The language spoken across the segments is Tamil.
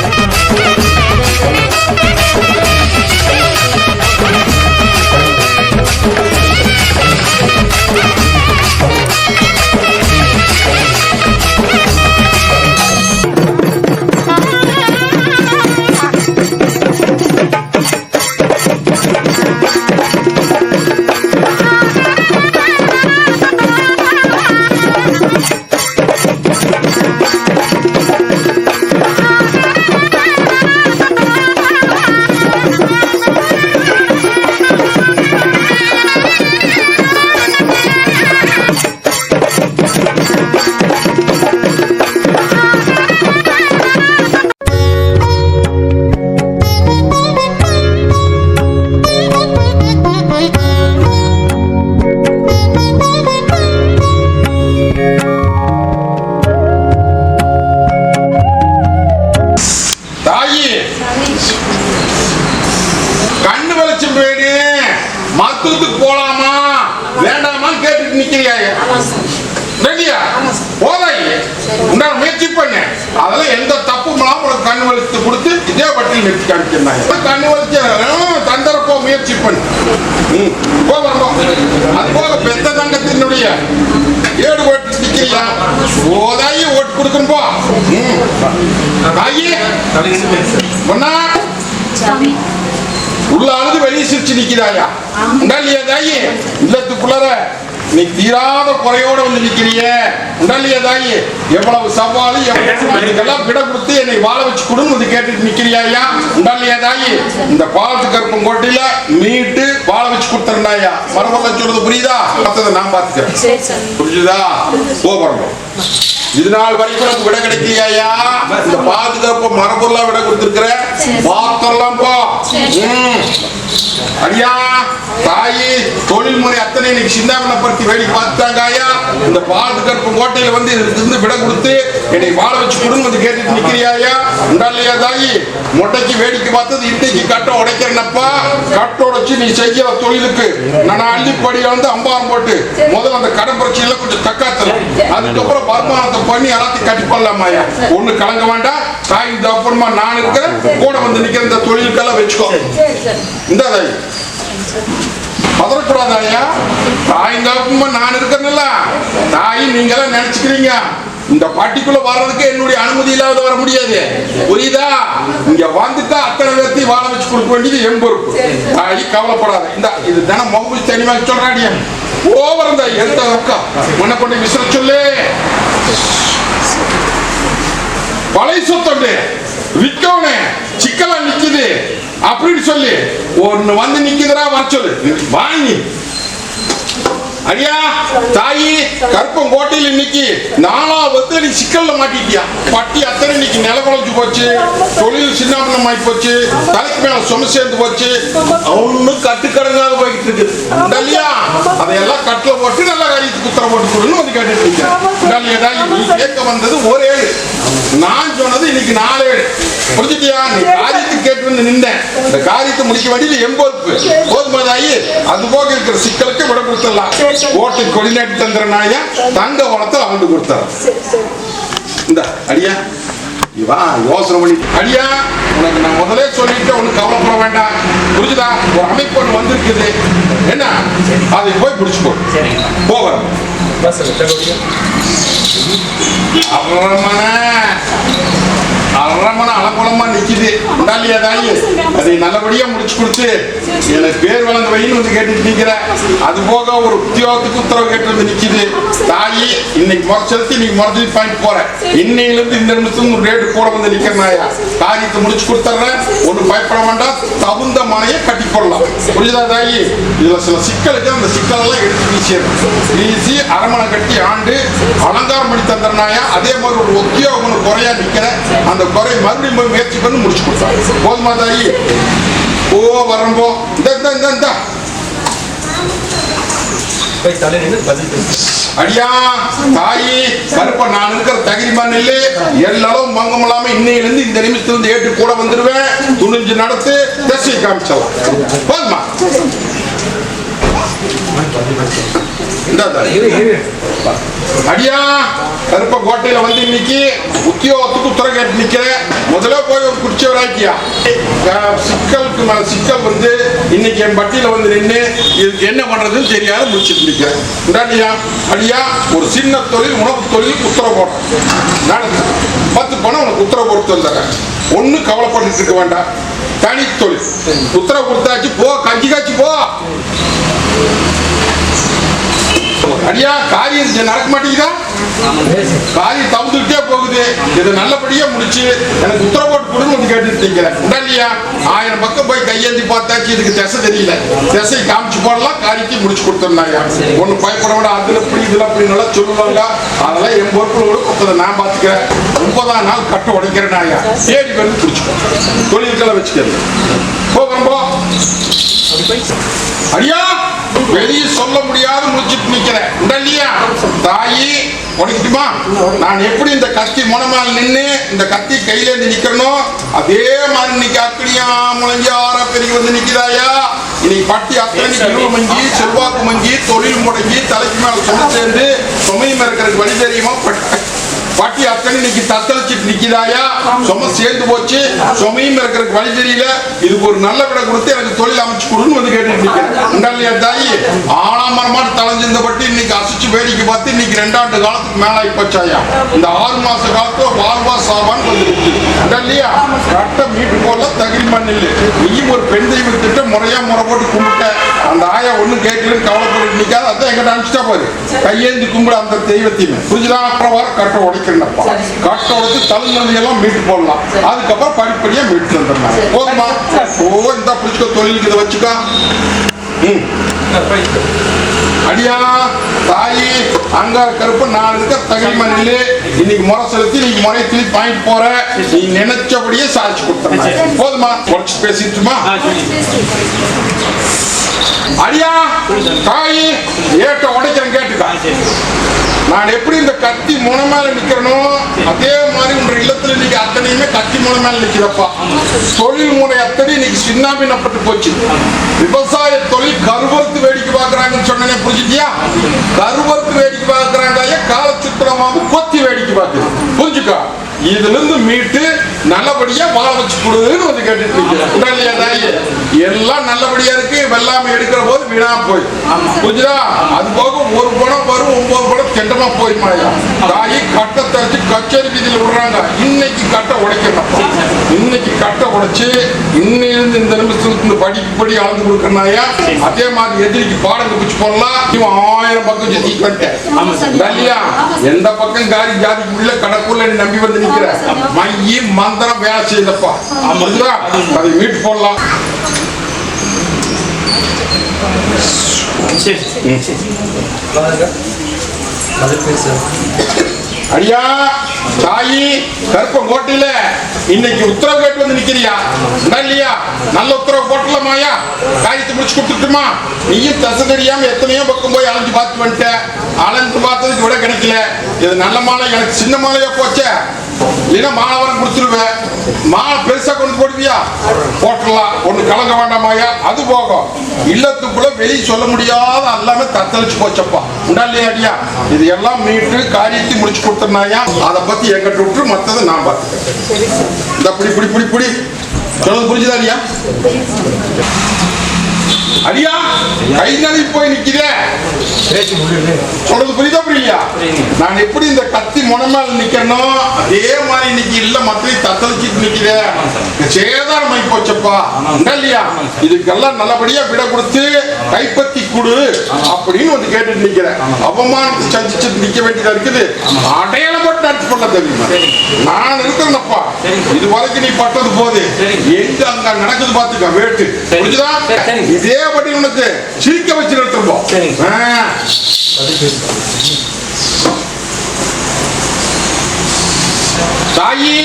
தாயி வெளிச்சத்தை கொடுத்து இதே பட்டியல் நிறுத்தி காமிச்சிருந்தாங்க கண்ணு வெளிச்சம் தந்தரப்போ முயற்சி பண்ணு. ம், போ வரணும் அது போக பெத்த தங்கத்தினுடைய ஏடு ஓட்டு நிக்கிறியா? போதாயி ஓட்டு கொடுக்கணும் போ. தாயி ஒன்னா உள்ள அழுது வெளியே சிரிச்சு நிக்கிறாயா உண்டா இல்லையா தாயி இல்லத்துக்குள்ளார நீ தீராத குறையோட வந்து நிக்கிறிய. உண்டா இல்லையா தாயி எவ்வளவு சவாலு எவ்வளவு விட கொடுத்து என்னை வாழ வச்சு கொடுன்னு வந்து கேட்டுட்டு நிக்கிறியா உண்டா இல்லையா தாயி இந்த பாலத்து கருப்பம் கோட்டையில மீட்டு வாழ வச்சு கொடுத்துருந்தாயா மரபல்ல சொல்றது புரியுதா? மத்ததை நான் பாத்துக்கிறேன் புரிஞ்சுதா? போகிறோம் இது நாள் வரைக்கும் எனக்கு விட கிடைக்கலையா இந்த பாதுகாப்பு மரபொருளா விட கொடுத்துருக்கிற? பார்த்தரலாம் போ. ஐயா தாயி தொழில்முறை அத்தனை இன்னைக்கு சிந்தாமணப்படுத்தி வேடிக்கை பார்த்துட்டாங்க ஐயா இந்த பாதுகாப்பு கோட்டையில வந்து இருந்து விட கொடுத்து என்னை வாழ வச்சு கொடுங்க வந்து கேட்டுட்டு நிக்கிறியா உண்டா இல்லையா தாயி? மொட்டைக்கு வேடிக்கை பார்த்தது இன்றைக்கு கட்ட உடைக்கிறனப்பா. கட்ட உடைச்சு நீ செய்யற தொழிலுக்கு நான் அள்ளிப்படியில வந்து அம்பாரம் போட்டு முதல்ல அந்த கடன் பிரச்சனையில கொஞ்சம் தக்காத்தலாம். அதுக்கப்புறம் வருமானத்தை பண்ணி எல்லாத்தையும் கட்டி பண்ணலாமாயா ஒண்ணு கலங்க வேண்டாம். தாய் இந்த அப்புறமா நான் இருக்கிறேன். கூட வந்து நிக்கிற இந்த தொழிலுக்கெல்லாம் வச்சுக்கோ. இந்த தாய். பதறக்கூடாதாயா? தாய் தகப்பமா நான் இருக்கிறேன்ல தாய் நீங்க எல்லாம் நினைச்சுக்கிறீங்க. இந்த பாட்டிக்குள்ள வர்றதுக்கு என்னுடைய அனுமதி இல்லாத வர முடியாது. புரியுதா? இங்க வந்துட்டா அத்தனை பேர்த்தையும் வாழ வச்சு கொடுக்க வேண்டியது என் பொறுப்பு. தாய் கவலைப்படாத. இந்த இது தானே முகமது தனிமா சொல்றாடியா ஓவர் இந்த எந்த அக்கா. உன்னை கொண்டு விசிற சொல்லு. பழைய சொத்தொண்டு. விற்கவனே சிக்கலா நிக்குது. அப்படின்னு சொல்லி. ஒன்று வந்து நிக்குதுடா வர சொல்லு. வாங்கி. ஐயா தாயி கருப்பம் கோட்டையில் இன்னைக்கு நாலா வந்து நீ சிக்கல்ல மாட்டிட்டியா? பட்டி அத்தனை இன்னைக்கு நில குழஞ்சு போச்சு தொழில் சின்னாபனம் ஆகி போச்சு தலைக்கு மேல சும சேர்ந்து போச்சு. அவனும் கட்டுக்கடங்காத போய்கிட்டு இருக்கு உண்டா இல்லையா அதையெல்லாம் கட்டுல போட்டு நல்ல காரியத்துக்கு உத்தரவு போட்டு சொல்லுன்னு வந்து கேட்டுட்டு இருக்கேன். உண்டா தாயி? நீ கேட்க வந்தது ஒரு ஏழு. நான் சொன்னது இன்னைக்கு நாலு ஏழு. புரிஞ்சுட்டியா? நீ காரியத்தை கேட்டு வந்து நின்றேன். இந்த காரியத்தை முடிக்க வேண்டியது எம்பொறுப்பு போதுமாதாயி அது போக இருக்கிற சிக்கலுக்கு விட கொடுத்துடலாம். ஓட்டு கொடிநாட்டு தந்திரனாயா தங்க வளத்தை ஆண்டு கொடுத்தார். சரி சரி. இந்த அடியா. இவா யோசனை பண்ணி. அடியா உனக்கு நான் முதலே சொல்லிட்டு ஒண்ணு கவலைப்பட வேண்டாம். புரிஞ்சுதா? ஒரு அமைப்பு ஒண்ணு வந்திருக்குது. என்ன? அதை போய் பிடிச்சுக்கோ போகிறேன் அரமனை அரமனை அலங்குளமா நிக்குது. உண்டாலியா தாயி அதை நல்லபடியா முடிச்சு கொடுத்து எனக்கு பேர் வழங்க வைன்னு வந்து கேட்டுட்டு நிக்கிற அது போக ஒரு உத்தியோகத்துக்கு உத்தரவு கேட்டு வந்து நிக்குது. தாயி இன்னைக்கு முறை இன்னைக்கு நீ பாயிண்ட் போற இன்னையில இருந்து இந்த நிமிஷம் ரேட்டு கூட வந்து நிக்கிறனாயா காரியத்தை முடிச்சு கொடுத்துறேன். ஒண்ணு பயப்பட வேண்டாம். தகுந்த மனையை கட்டி போடலாம் புரியுதா தாயி? இதுல சில சிக்கலுக்கு அந்த சிக்கலெல்லாம் எடுத்து வீசிடணும். வீசி அரமனை கட்டி ஆண்டு அலங்காரம் பண்ணி தந்துடனாயா அதே மாதிரி ஒரு உத்தியோகம் குறையா நிக்கிற அந்த குறை மறுபடியும் போய் முயற்சி பண்ணி முடிச்சு கொடுத்தாங்க போதுமா தாயி ஓ வரம்போ இந்த இந்த இந்த அடியா தாயி கருப்ப நான் இருக்கிற தகிரிமான் இல்லை எல்லாரும் மங்கம் இல்லாம இன்னையிலிருந்து இந்த நிமிஷத்துல இருந்து ஏட்டு கூட வந்துருவேன். துணிஞ்சு நடத்து திசை காமிச்சலாம். போதுமா? அடியா. கருப்ப கோட்டையில வந்து இன்னைக்கு உத்தியோகத்துக்கு உத்தரவு கேட்டு நிக்கிறேன் முதல்ல போய் ஒரு குடிச்ச ஆக்கியா சிக்கலுக்கு மேல சிக்கல் வந்து இன்னைக்கு என் பட்டியல வந்து நின்று இதுக்கு என்ன பண்றதுன்னு தெரியாத முடிச்சுட்டு நிற்கிறேன் இந்தாடியா அடியா. ஒரு சின்ன தொழில் உணவு தொழில் உத்தரவு போடுறேன் பத்து பணம் உனக்கு உத்தரவு கொடுத்து வந்துடுறேன் ஒன்றும் கவலைப்பட்டு இருக்க வேண்டாம். தனி தொழில் உத்தரவு கொடுத்தாச்சு போ கஞ்சி காய்ச்சி போ. அடியா காரியம் நடக்க மாட்டேங்குதா? காரியம் தவிர்த்துக்கிட்டே போகுது. இதை நல்லபடியா முடிச்சு எனக்கு உத்தரவு போட்டு கொடுன்னு வந்து கேட்டுட்டு இருக்கிறேன் ஆயிரம் பக்கம் போய் கையேந்தி பார்த்தாச்சு. இதுக்கு திசை தெரியல. திசை காமிச்சு போடலாம். காரியத்தை முடிச்சு கொடுத்துருந்தாங்க ஒண்ணு பயப்பட விட அதுல இப்படி இதுல அப்படி நல்லா சொல்லுவாங்க அதெல்லாம் என் பொறுப்புல கூட கொடுத்ததை நான் பார்த்துக்கிறேன். ஒன்பதாம் நாள் கட்டு உடைக்கிறேன் நாயா தேடி வந்து பிடிச்சிக்கோ. தொழில்களை வச்சுக்கிறது போகிறோம் போ அடியா? வெளியே சொல்ல முடியாத முடிச்சிட்டு நிக்கிறேன். இல்லையா? தாயி உடைக்கட்டுமா நான் எப்படி இந்த கத்தி முனமால் நின்னு இந்த கத்தி கையில நிக்கிறனோ அதே மாதிரி இன்னைக்கு அக்கடியா முளைஞ்சி ஆற பெருகி வந்து நிக்கிறாயா இன்னைக்கு பட்டி அத்தனை கிலோ மங்கி செல்வாக்கு மங்கி தொழில் முடங்கி தலைக்கு மேல சும சேர்ந்து சுமையும் இருக்கிறதுக்கு வழி தெரியுமா? பட்ட பட்டி அத்தனை இன்னைக்கு தத்தளிச்சுட்டு நிக்கிறாயா சொம சேர்ந்து போச்சு. சொமையும் இருக்கிறதுக்கு வழி தெரியல. இதுக்கு ஒரு நல்ல விட கொடுத்து எனக்கு தொழில் அமைச்சு கொடுன்னு வந்து கேட்டுட்டு நிக்கிறேன். உண்டாலியா தாயி? ஆனாமரமாட்டு தலைஞ்சிருந்த பட்டி இன்னைக்கு அசிச்சு வேடிக்கை பார்த்து இன்னைக்கு ரெண்டாண்டு காலத்துக்கு மேல ஆயிப்போச்சாயா இந்த ஆறு மாச காலத்துல வாழ்வா சாவான்னு வந்துருக்கு உண்டாலியா கட்ட மீட்டு போல தகிரி மண்ணில் நீயும் ஒரு பெண் தெய்வத்திட்ட முறையா முறை போட்டு கும்பிட்ட. அந்த ஆயா ஒன்றும் கேட்கலன்னு கவலைப்பட்டு நிக்காது. அதான் எங்கிட்ட அனுப்பிச்சிட்டா பாரு. கையேந்தி கும்பிட அந்த தெய்வத்தையுமே புரிஞ்சுதான் அப்புறம் வர கட்டை கட்டை உடைச்சு தலைநதி எல்லாம் மீட்டு போடலாம். அதுக்கப்புறம் படிப்படியா மீட்டு வந்துடலாம். போதுமா? ஓ இந்த பிடிச்சிக்கோ தொழிலுக்கு இதை வச்சுக்கோ. ம். அடியா தாயி அங்கார கருப்பு நான் இருக்க தகிரிமா நில்லு இன்னைக்கு முறை செலுத்தி நீங்க முறை திருப்பி வாங்கிட்டு போற. நீ நினைச்சபடியே சாதிச்சு கொடுத்தேன் போதுமா? குறைச்சு பேசிட்டுமா? அடியா தாயி ஏட்ட உடைக்கிறேன் கேட்டுக்கா. நான் எப்படி இந்த கத்தி முனை மேல நிக்கிறனோ அதே மாதிரி உங்க இல்லத்துல நீங்க அத்தனையுமே கத்தி முனை மேல நிக்கிறப்பா. தொழில் முறை அத்தனை இன்னைக்கு சின்னாபின்னப்பட்டு போச்சு. விவசாய தொழில் கருவறுத்து வேடிக்கை பாக்குறாங்கன்னு சொன்னனே புரிஞ்சுட்டியா கருவறுத்து வேடிக்கை பாக்குறாங்க கால கொத்தி வேடிக்கை பாக்குது புரிஞ்சுக்கா? இதுல இருந்து மீட்டு நல்லபடியா வாழ வச்சு கொடுன்னு வந்து கேட்டுட்டு தாயி எல்லாம் நல்லபடியா இருக்கு. வெள்ளாமை எடுக்கிற போது வீணா போய். புரிஞ்சுதா அது போக ஒரு படம் வரும் ஒன்பது படம் கெண்டமா போய்மாயா தாயி கட்டை தரைச்சு கச்சேரி வீதியில் விடுறாங்க. இன்னைக்கு கட்டை உடைக்கணும். இன்னைக்கு கட்டை உடைச்சு இன்னிலிருந்து இந்த நிமிஷத்துக்கு இந்த படிக்கு படி அளந்து கொடுக்கறாயா அதே மாதிரி எதிரிக்கு பாடம் குப்பிச்சு போடலாம். இவன் ஆயிரம் பக்கம் இல்லையா எந்த பக்கம் காரி ஜாதிக்கு முடியல கடக்குள்ள நம்பி வந்து மையி மந்திரம் வேலை செய்யலப்பா புரியுதா? அதை மீட்டு போடலாம். ஐயா தாயி கருப்ப கோட்டையில இன்னைக்கு உத்தரவு கேட்டு வந்து நிக்கிறியா? இல்லையா? நல்ல உத்தரவு போட்டலாமாயா காரியத்தை முடிச்சு கொடுத்துட்டுமா? நீயும் தசை தெரியாம எத்தனையோ பக்கம் போய் அலைஞ்சு பார்த்து வந்துட்ட. அலைஞ்சு பார்த்ததுக்கு விட கிடைக்கல. இது நல்ல மாலை எனக்கு சின்ன மாலையா போச்சே? இல்லைன்னா மாணவரம் கொடுத்துருவேன் மா பெருசா கொண்டு போடுவியா? போட்டுடலாம். ஒண்ணு கலங்க வேண்டாமாயா அது போகும். இல்லத்துக்குள்ள வெளியே சொல்ல முடியாத எல்லாமே தத்தளிச்சு போச்சப்பா. உண்டா இல்லையா அடியா? இது எல்லாம் மீட்டு காரியத்தை முடிச்சு கொடுத்துருந்தாயா அதை பத்தி எங்கிட்ட விட்டு மத்ததை நான் பார்த்துக்கிறேன். இந்த புடி புடி புடி புடி. சொல்றது புரிஞ்சுதா அடியா? அடியா கை நழுவி போய் நிக்கிறேன் பேச்சு முடியுது. புரியுதா புரியலையா? நான் எப்படி இந்த கத்தி முனமேல நிக்கிறனோ அதே மாதிரி இன்னைக்கு இல்ல மக்களை தத்தளிச்சிட்டு நிக்கிறேன் சேதாரம் ஆகி போச்சப்பா. இல்லையா? இதுக்கெல்லாம் நல்லபடியா விட கொடுத்து கைப்பத்தி கொடு அப்படின்னு வந்து கேட்டுட்டு நிக்கிறேன். அவமானத்தை சந்திச்சுட்டு நிக்க வேண்டியதா இருக்குது. அடையாளம் போட்டு நடத்தி பண்ண தெரியுமா? நான் இருக்கிறேன்ப்பா. இது வரைக்கும் நீ பட்டது போது. எங்க அங்க நடக்குது பாத்துக்க வேட்டு. புரிஞ்சுதா. இதே பட்டி உனக்கு சிரிக்க வச்சு நிறுத்துப்போம் và தாயி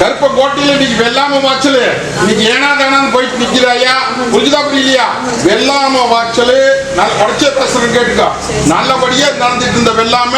கருப்ப கோட்டையில இன்னைக்கு வெள்ளாம வாச்சல். இன்னைக்கு ஏனா தானான்னு போயிட்டு நிக்கிறாயா? புரிஞ்சுதா புரியலையா? வெள்ளாம வாச்சல். நல்ல உடச்ச பேசுறேன் கேட்டுக்கா. நல்லபடியா நடந்துட்டு இருந்த வெள்ளாம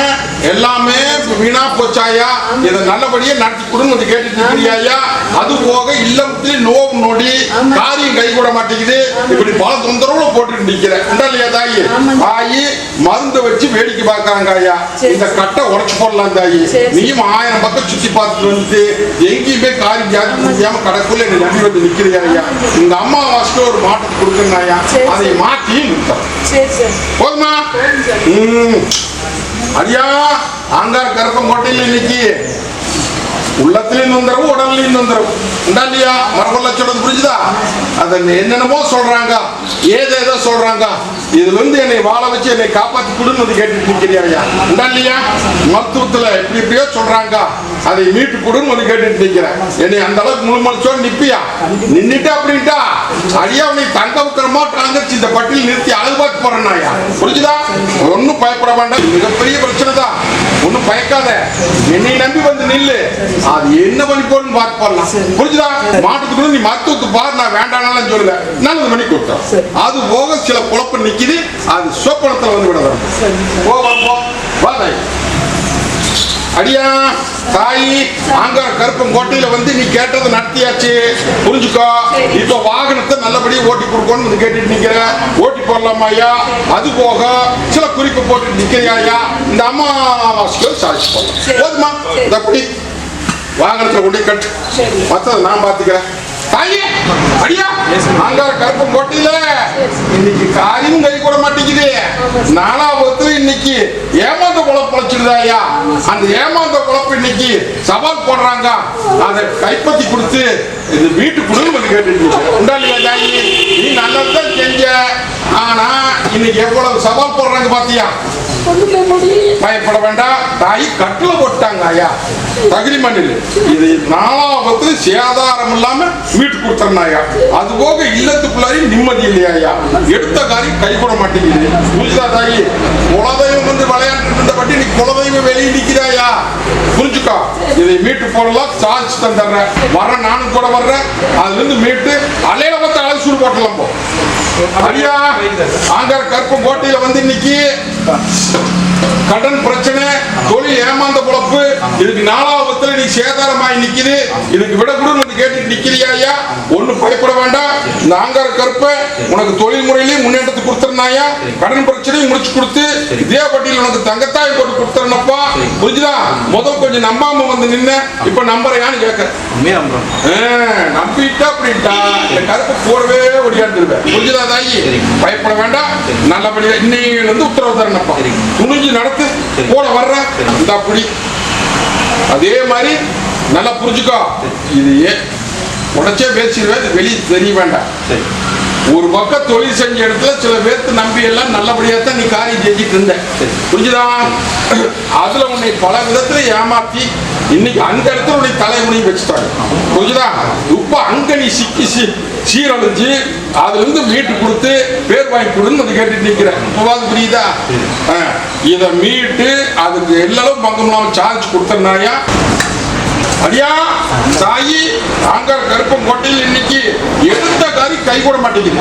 எல்லாமே வீணா போச்சாயா? இதை நல்லபடியா நடத்தி கொடுன்னு வந்து கேட்டுட்டு இருக்கிறியாயா அது போக இல்லத்துல நோவு நொடி காரியம் கை கூட மாட்டேங்குது. இப்படி பல தொந்தரவுல போட்டுட்டு நிக்கிறேன். உண்டா இல்லையா தாயி? தாயி மருந்து வச்சு வேடிக்கை பார்க்கறாங்க ஐயா இந்த கட்டை உடைச்சு போடலாம் தாயி. நீயும் ஆயிரம் பக்கம் சுத்தி பாரு பார்த்துட்டு வந்துட்டு எங்கேயுமே காரி ஜாதி முடியாம கடைக்குள்ள என்னை நம்பி வந்து நிக்கிறீங்க ஐயா. இந்த அம்மாவாசைக்கு ஒரு மாட்டத்தை கொடுக்குறேன் ஐயா. அதை சரி சார். போதுமா. அடியா ஆங்கார் கருப்பங்கோட்டையில் இன்னைக்கு உள்ளத்திலையும் தொந்தரவு உடல்லையும் தொந்தரவு உண்டா இல்லையா? மரபல்ல சொல்றது புரிஞ்சுதா? அதை என்னென்னமோ சொல்றாங்க. ஏதேதோ சொல்றாங்க. இதுல இருந்து என்னை வாழ வச்சு என்னை காப்பாத்தி கொடுன்னு வந்து கேட்டுட்டு ஐயா. உண்டா இல்லையா? மருத்துவத்துல எப்படி எப்படியோ சொல்றாங்க. அதை மீட்டு கொடுன்னு வந்து கேட்டுட்டு நிக்கிறேன். என்னை அந்த அளவுக்கு முழு மனுஷோட நிப்பியா? நின்னுட்டு அப்படின்ட்டா? அடியா உன்னை தங்க உத்தரமா மாட்டாங்க இந்த பட்டியல் நிறுத்தி அழகு பார்த்து போறேன்னா நாயா புரிஞ்சுதா? ஒன்னும் பயப்பட வேண்டாம். மிகப்பெரிய பிரச்சனை தான் வைக்காத என்னை நம்பி வந்து நில்லு. அது என்ன பண்ணி போறன்னு பார்த்து போடலாம். புரிஞ்சுதா? மாட்டுக்கு நீ மருத்துவத்துக்கு பாரு நான் வேண்டாம்னாலும் சொல்லல நல்லது பண்ணி கொடுத்தோம் அது போக சில குழப்பம் நிக்குது. அது சொப்பனத்துல வந்து விட வரும். சரி போ வா, போ. வா அடியா தாயி ஆங்கார கருப்பம் கோட்டையில வந்து நீ கேட்டதை நடத்தியாச்சு. புரிஞ்சுக்கோ. இப்ப வாகனத்தை நல்லபடியா ஓட்டி கொடுக்கணும்னு வந்து கேட்டுட்டு நிக்கிற ஓட்டி போடலாமா ஐயா? அது போக சில குறிப்பு போட்டு நிக்கிறியா ஐயா. இந்த அம்மா சாட்சி போடலாம். போதுமா? அப்படி வாகனத்துல கொண்டு கட்டு. மத்ததை நான் பாத்துக்கிறேன். தாயி அடியா? ஆங்கார கருப்பு போட்டியில இன்னைக்கு காரியம் கை கூட மாட்டேங்குது. நாலாவது இன்னைக்கு ஏமாந்த குழப்பம் பொழைச்சிடுதாயா அந்த ஏமாந்த குழப்பம் இன்னைக்கு சவால் போடுறாங்க. அதை கைப்பற்றி கொடுத்து இது வீட்டுக்குள்ள வந்து கேட்டுட்டு உண்டா இல்லையா தாயி நீ நல்லதுதான் செஞ்ச. ஆனா இன்னைக்கு எவ்வளவு சவால் போடுறாங்க பாத்தியா? பயப்பட வேண்டாம் தாய் கட்டுல போட்டாங்க ஐயா. தகுதி மண்ணில். இது நாலாவது சேதாரம் இல்லாம வீட்டு ஐயா. அது போக இல்லத்துக்குள்ளாரி நிம்மதி இல்லையா ஐயா? எடுத்த காரியம் கை கூட மாட்டேங்குது. புரிஞ்சுதா தாயி? குலதெய்வம் வந்து விளையாண்டு இருந்தபடி நீ குலதெய்வம் வெளியே நிக்கிறாயா புரிஞ்சுக்கோ? இதை மீட்டு போடலாம் சார்ஜ் தந்துடுறேன். வர நானும் கூட வர்றேன். அதுல இருந்து மீட்டு அலை பார்த்து போட்டலாம் போ அடியா ஆங்கார கோட்டையில வந்து இன்னைக்கு கடன் பிரச்சனை தொழில் ஏமாந்த பொழப்பு இதுக்கு நாலாவத்துல நீ சேதாரமாய் நிக்குது. இதுக்கு விட கூட வந்து கேட்டுட்டு நிக்கிறியா ஐயா? ஒண்ணு பயப்பட வேண்டாம். இந்த ஆங்கார கற்ப உனக்கு தொழில் முறையிலேயே முன்னே கொடுத்துருந்தாயா? கடன் பிரச்சனையும் முடிச்சு கொடுத்து இதே பட்டியல் உனக்கு தங்கத்தாய் போட்டு கொடுத்துறனப்பா புரிஞ்சுதா? முதல் கொஞ்சம் நம்பாம வந்து நின்ன இப்ப நம்புறையான்னு கேட்க உண்மையா நம்புறோம் நம்பிட்டா அப்படின்ட்டா. என் கருப்பு கூடவே ஒடியாந்துருவேன். புரிஞ்சுதா தாயி? பயப்பட வேண்டாம். நல்லபடியா இன்னையில இருந்து உத்தரவு தரணும்ப்பா துணிஞ்சு நடத்து. கூட வர்ற. இந்த அப்படி அதே மாதிரி நல்லா புரிஞ்சுக்கோ. இது உடச்சே பேசிடுவேன். வெளியே தெரிய வேண்டாம். சரி. ஒரு பக்கம் தொழில் செஞ்ச இடத்துல சில பேர்த்து நம்பி எல்லாம் நல்லபடியா தான் நீ காரியம் செஞ்சுட்டு இருந்த. சரி. புரிஞ்சுதா? அதுல உன்னை பல விதத்துல ஏமாத்தி இன்னைக்கு அந்த இடத்துல உன்னை தலைமுடி வச்சுட்டாங்க புரிஞ்சுதா? இப்ப அங்க நீ சிக்கி சீரழிஞ்சு அதுல இருந்து மீட்டு கொடுத்து பேர் வாங்கி கொடுன்னு வந்து கேட்டுட்டு நிக்கிறேன் இப்பவாது புரியுதா? ஆ, மீட்டு அதுக்கு எல்லாரும் பங்கம் இல்லாம சார்ஜ் கொடுத்தனாயா அடியா தாயி ஆங்கார கருப்பம் கோட்டையில் இன்னைக்கு எடுத்த காரி கை கூட மாட்டேங்குது.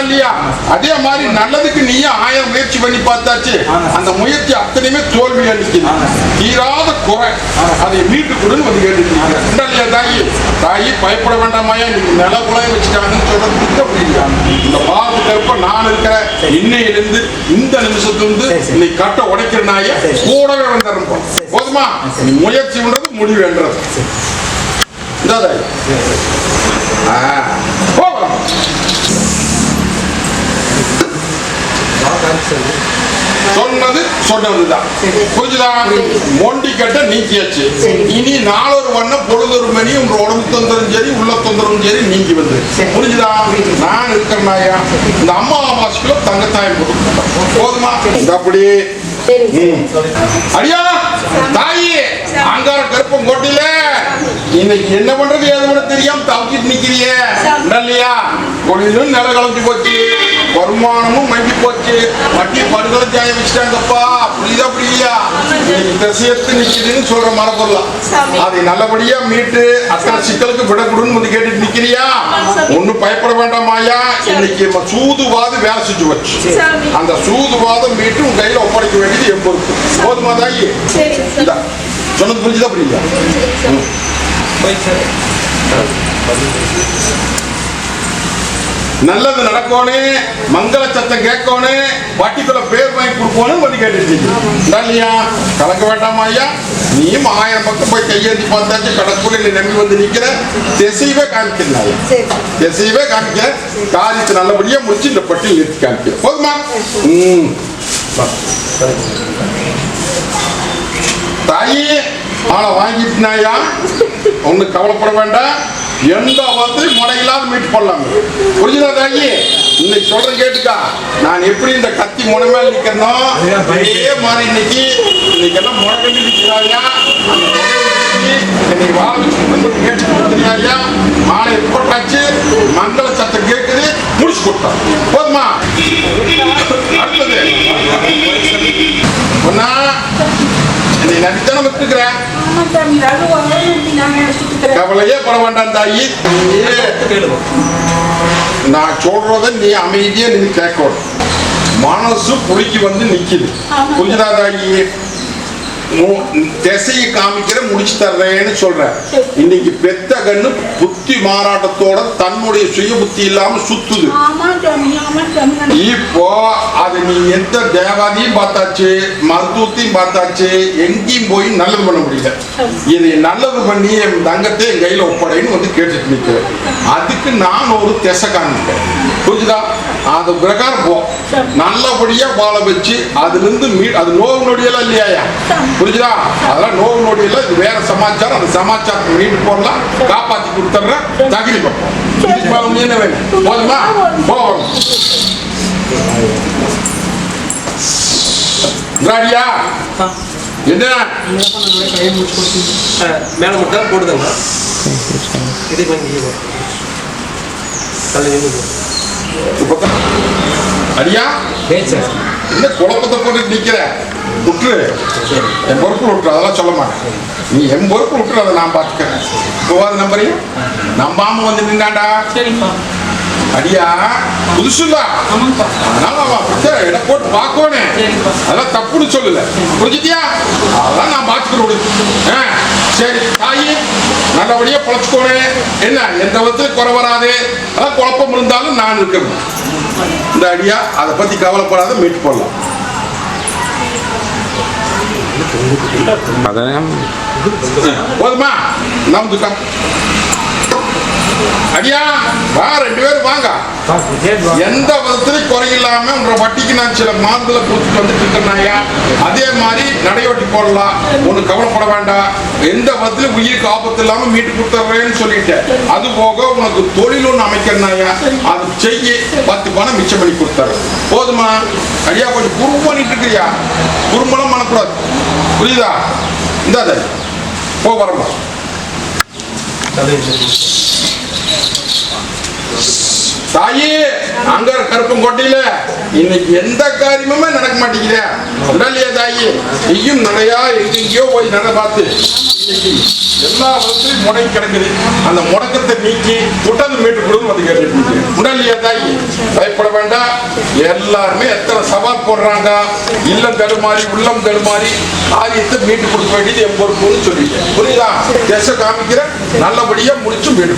இல்லையா? அதே மாதிரி நல்லதுக்கு நீயே ஆயிரம் முயற்சி பண்ணி பார்த்தாச்சு. அந்த முயற்சி அத்தனையுமே தோல்வி அளிக்குது. தீராத குறை. அதை மீட்டு கொடுன்னு வந்து உண்டா இல்லையா தாயி? தாயி பயப்பட வேண்டாமாயா நீங்க நில குலைய வச்சுட்டாங்கன்னு சொல்றது புத்த புரியல இந்த பாது கருப்ப நான் இருக்கிற இன்னையிலிருந்து இந்த நிமிஷத்துலேருந்து இன்னைக்கு கட்ட உடைக்கிற நாய கூடவே வந்துடுறோம் போதுமா? நீ முயற்சி பண்றது முடிவு என்றது போகலாம். சொன்னது சொன்னதுதான். புரிஞ்சுதா? மொண்டி கட்ட நீக்கியாச்சு. இனி நாளொரு வண்ணம் பொழுதொரு மணி உங்க உடம்பு தொந்தரும் சரி உள்ள தொந்தரவும் சரி நீங்கி வந்து. புரிஞ்சுதா? நான் இருக்கிறனாயா இந்த அம்மா அமாவாசைக்குள்ள தங்கத்தாயம் போதுமா? இந்த அப்படி. சரி. ம். அடியா? தாயி. அங்கார கருப்பம் கோட்டையில இன்னைக்கு என்ன பண்றது ஏது பண்ண தெரியாம தவிச்சிட்டு நிக்கிறியே இல்லையா? தொழிலும் நில கலந்து போச்சு. வருமானமும் மங்கி போச்சு. வட்டி படுகொலை ஜாய வச்சுட்டாங்கப்பா. புரியுதா புரியலையா? இன்னைக்கு திசையத்து நிக்குதுன்னு சொல்ற மரபொருளாம் சாமி. அதை நல்லபடியா மீட்டு அத்தனை சிக்கலுக்கு விடக்கூடாதுன்னு வந்து கேட்டுட்டு நிக்கிறியா? ஒண்ணும் பயப்பட வேண்டாமாயா இன்னைக்கு நம்ம சூதுவாது வேலை செஞ்சு வச்சு. அந்த சூதுவாதம் மீட்டு உன் கையில ஒப்படைக்க வேண்டியது பொறுப்பு. போதுமா தாயி? இந்தா, சொன்னது புரிஞ்சுதா சார் நல்லது நடக்கணும் மங்கள சத்தம் கேட்கணும் வட்டிக்குள்ள பேர் வாங்கி கொடுக்கணும் வந்து கேட்டுட்டு இல்லையா? கலக்க வேண்டாமா ஐயா? நீயும் ஆயிரம் பக்கம் போய் கையெழுத்தி பார்த்தாச்சு கடற்குள்ள நீ நம்பி வந்து நிக்கிற. ஐயா. சரி. திசையவே காமிக்க காரியத்தை நல்லபடியா முடிச்சு இந்த பட்டியல் நிறுத்தி காமிக்க போதுமா? ம். தாயி ஆளை வாங்கிட்டுனாயா? ஒன்றும் கவலைப்பட வேண்டாம். எந்த வந்து முறையில்லாத மீட் போடலாம். புரிஞ்சுதா தாயி? இன்னைக்கு சொல்றேன் கேட்டுக்கா. நான் எப்படி இந்த கத்தி முனை மேல நிக்கிறனோ அதே மாதிரி இன்னைக்கு இன்னைக்கு எல்லாம் முறையை என்னை வாழ வச்சு குடும்பத்தை கேட்டு கொடுத்துருக்காயா? மாலை போட்டாச்சு மங்கள சத்தம் கேட்குது முடிச்சு கொடுத்தோம். போதுமா? அடுத்தது. ஒன்னா நீ நடித்தானே விட்டுக்கிறேன் ஆமா கவலையே பட வேண்டாம் தாயி. நான் சொல்றத நீ அமைதியா நீ கேட்கணும். மனசு புளிக்கு வந்து நிக்குது. புரிஞ்சுதா தாயி? திசையை காமிக்கிற முடிச்சு தர்றேன்னு சொல்றேன். இன்னைக்கு பெத்த கண்ணு புத்தி மாறாட்டத்தோட தன்னுடைய சுய புத்தி இல்லாம சுத்துது. இப்போ அது நீ எந்த தேவாதியும் பார்த்தாச்சு மருத்துவத்தையும் பார்த்தாச்சு எங்கேயும் போய் நல்லது பண்ண முடியல. இது நல்லது பண்ணி என் தங்கத்தை என் கையில ஒப்படைன்னு வந்து கேட்டுட்டு நிற்கிறேன் அதுக்கு நான் ஒரு திசை காமிப்பேன் புரிஞ்சுதா? அது பிரகாரம் போ. நல்லபடியா வாழ வச்சு அதுல இருந்து மீ அது நோவு நொடியெல்லாம் இல்லையா புரிஞ்சுதா? அதெல்லாம் நோவு நொடியெல்லாம் இது வேற சமாச்சாரம் அந்த சமாச்சாரத்தை மீட்டு போடலாம். காப்பாத்தி கொடுத்துட்றேன். தகுதி பார்ப்போம் என்ன வேணும்? போதுமா? போவோம் ராடியா என்ன? மேலே மட்டும் போடுதுங்க. இதுக்கு அடியா? என்ன குழப்பத்தை போட்டு நிக்கிற? விட்டுரு. என் பொறுப்பு விட்டுரு அதெல்லாம் சொல்ல மாட்டேன். நீ என் பொறுப்பு விட்டுரு அதை நான் பார்த்துக்கிறேன். போவாத நம்பரையும் நம்பாம வந்து நின்னாண்டா சரிப்பா. அடியா? ஆமாப்பா அதனால அவன் பிச்சை இடம் போட்டு பார்க்கணும். அதெல்லாம் தப்புன்னு சொல்லல. புரிஞ்சுட்டியா? அதெல்லாம் நான் பார்த்துக்கிறேன் சரி தாயி நல்லபடியா பொழைச்சுக்கோனே. என்ன எந்த விதத்துலையும் குறை வராது. அதான் குழப்பம் இருந்தாலும் நான் இருக்கிறேன் இந்த அடியா அதை பத்தி கவலைப்படாத மீட்டு போடலாம். போதுமா? நம்புக்கா அடியா வா ரெண்டு பேரும் வாங்க. எந்த விதத்திலையும் குறையில்லாம உங்க வட்டிக்கு நான் சில மாதத்துல கொடுத்துட்டு வந்துட்டு இருக்கேன்னாயா அதே மாதிரி நடைவட்டி போடலாம். ஒண்ணு கவலைப்பட வேண்டாம். எந்த விதத்திலும் உயிருக்கு ஆபத்து இல்லாம மீட்டு கொடுத்துட்றேன்னு சொல்லிட்டேன். அது போக உனக்கு தொழில் ஒண்ணு அமைக்கிறனாயா அது செய்ய பத்து பணம் மிச்சம் பண்ணி கொடுத்தாரு போதுமா? ஐயா கொஞ்சம் குறும்பு பண்ணிட்டு இருக்கிறியா? குறும்பெல்லாம் பண்ணக்கூடாது. புரியுதா? இந்தாத போ 歌是什么？தாயி அங்க கருப்பங்கோட்டையில இன்னைக்கு எந்த காரியமுமே நடக்க மாட்டேங்குதே. இல்லையா தாயி நீயும் நடையா எங்கெங்கயோ போய் நட பார்த்து. இன்னைக்கு எல்லா விதத்திலையும் முடங்கி கிடக்குது. அந்த முடக்கத்தை நீக்கி உடல் மீட்டு கொடுன்னு வந்து கேட்டுட்டு உடல்லையா தாயி பயப்பட வேண்டாம். எல்லாருமே எத்தனை சவால் போடுறாங்க. இல்லம் தடுமாறி உள்ளம் தடுமாறி காரியத்தை மீட்டு கொடுக்க வேண்டியது என் பொறுப்புன்னு சொல்லிட்டேன். புரியுதா? திசை காமிக்கிற நல்லபடியா முடிச்சு மீட்டு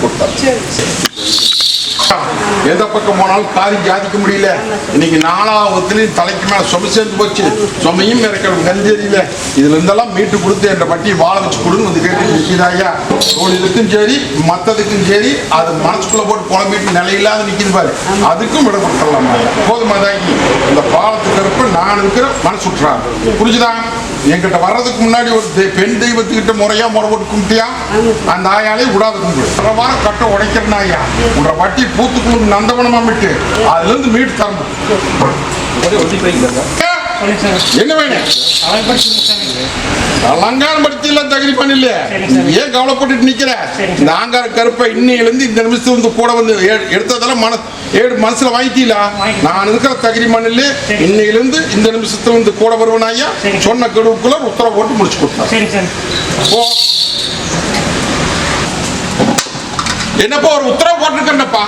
கஷ்டம் எந்த பக்கம் போனாலும் காரி ஜாதிக்க முடியல. இன்னைக்கு நாலாவதுலையும் தலைக்கு மேல சுமை சேர்ந்து போச்சு. சுமையும் இருக்கிற தெரியல. இதுல இருந்தெல்லாம் மீட்டு கொடுத்து என்ற வட்டி வாழ வச்சு கொடுன்னு வந்து கேட்டு நிற்கிறாயா தொழிலுக்கும் சரி மத்ததுக்கும் சரி அது மனசுக்குள்ள போட்டு குழம்பிட்டு நிலையில்லாத நிற்கிது பாரு. அதுக்கும் விட கொடுத்துடலாம் போதுமாதாக்கி இந்த பாலத்துக்கு இருப்ப நான் இருக்கிற மனசு விட்டுறாங்க என்கிட்ட வர்றதுக்கு முன்னாடி ஒரு பெண் தெய்வத்துக்கிட்ட முறையா முறை போட்டு கும்பிட்டியா அந்த ஆயாலே விடாத கும்பிடு. ஒரு வாரம் கட்ட உடைக்கிறேன் ஐயா உன்ற வட்டி பூத்துக்குழு நந்தவனமா விட்டு அதுல இருந்து மீட்டு தரணும். என்ன வேணும்? அலங்காரம் படுத்தி எல்லாம் தகுதி பண்ணல ஏன் கவலைப்பட்டுட்டு நிக்கிற? இந்த ஆங்கார கருப்பை இன்னையில இருந்து இந்த நிமிஷத்துல இருந்து கூட வந்து எடுத்ததெல்லாம் மன ஏடு மனசுல வாங்கிட்டீங்களா நான் இருக்கிற தகுதி மண்ணில் இன்னையில இருந்து இந்த நிமிஷத்துல இருந்து கூட வருவன் ஐயா. சொன்ன கெடுவுக்குள்ள உத்தரவு போட்டு முடிச்சு கொடுத்தேன் போ. என்னப்பா ஒரு உத்தரவு போட்டிருக்கேன்ப்பா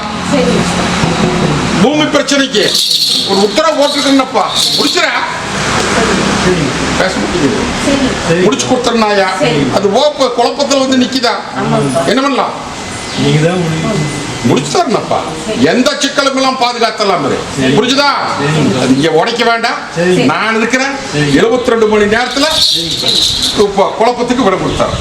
பூமி பிரச்சனைக்கு. ஒரு உத்தரவு போட்டிருக்கேன்ப்பா முடிச்சுற பேச முடியுது முடிச்சு கொடுத்துறனாயா சரி. அது ஓப்ப குழப்பத்துல வந்து நிக்குதா? என்ன பண்ணலாம்? முடிச்சு தரணும்ப்பா எந்த சிக்கலும் எல்லாம் பாதுகாத்தலாம். புரிஞ்சுதா? அது இங்க உடைக்க வேண்டாம். நான் இருக்கிறேன். எழுபத்தி ரெண்டு மணி நேரத்துல இப்போ குழப்பத்துக்கு விட கொடுத்தாரு